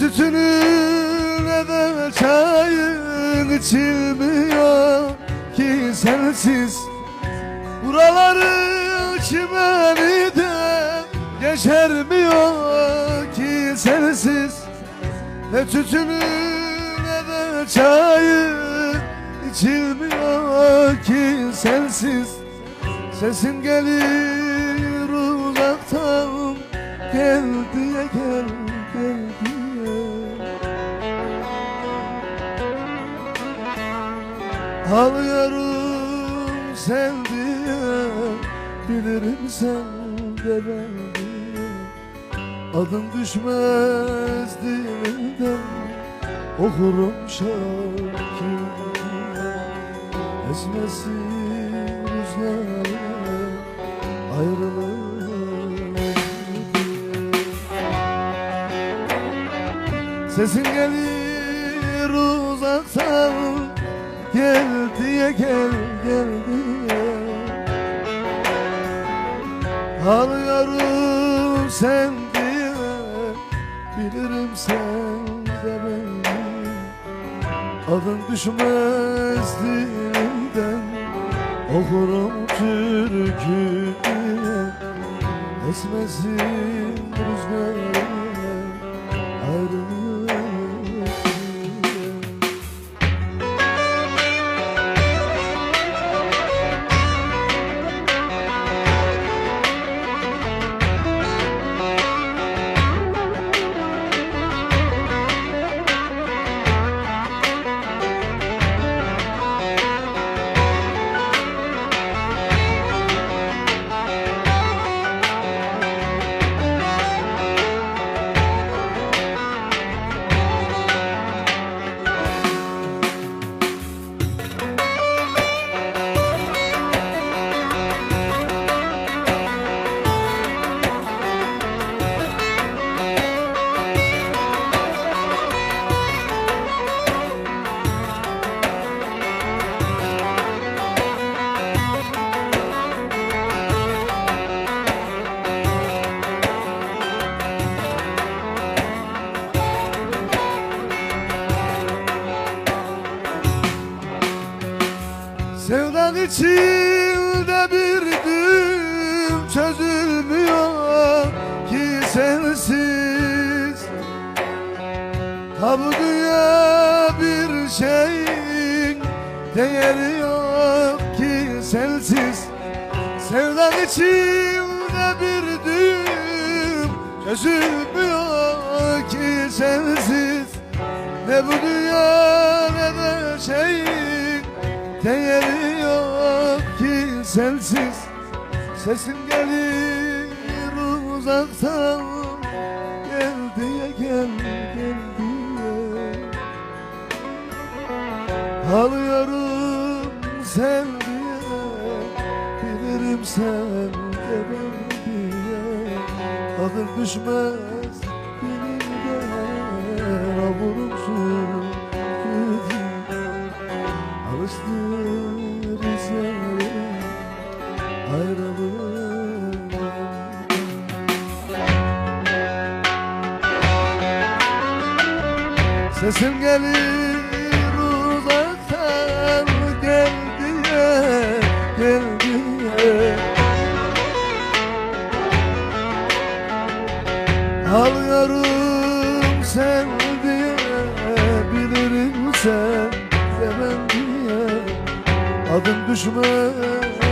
Ne tütünü ne de çayın içilmiyor ki sensiz. Buraları çimeni de geçermiyor ki sensiz? Ne tütünü ne de çayın içilmiyor ki sensiz? Sesin gelir uzaktan Gel diye gel gel Ağlıyorum sen diye Bilirim sen de ben diye Adın düşmez dilimden Okurum şarkı Esmesin rüzgarlar Ayrılık Sesin gelir uzaktan Gel diye gel gel diye. Ağlıyorum sen diye. Bilirim sen de beni. Adın düşmez dilimden. Okurum türkü diye Esmesin rüzgarlar İçinde bir düğüm çözülmüyor ki sensiz. Ha bu dünya bir şeyin değeri yok ki sensiz. Sevdan içinde bir düğüm çözülmüyor ki sensiz. Ne bu dünya ne de şeyin değeri sensiz Sesin gelir uzaktan Gel diye gel gel diye. Ağlıyorum sen diye Bilirim sen de ben diye. Adın düşmez Sesim gelir uzaktan gel diye gel diye. Ağlıyorum sen diye bilirim sen de ben diye. Adım düşmez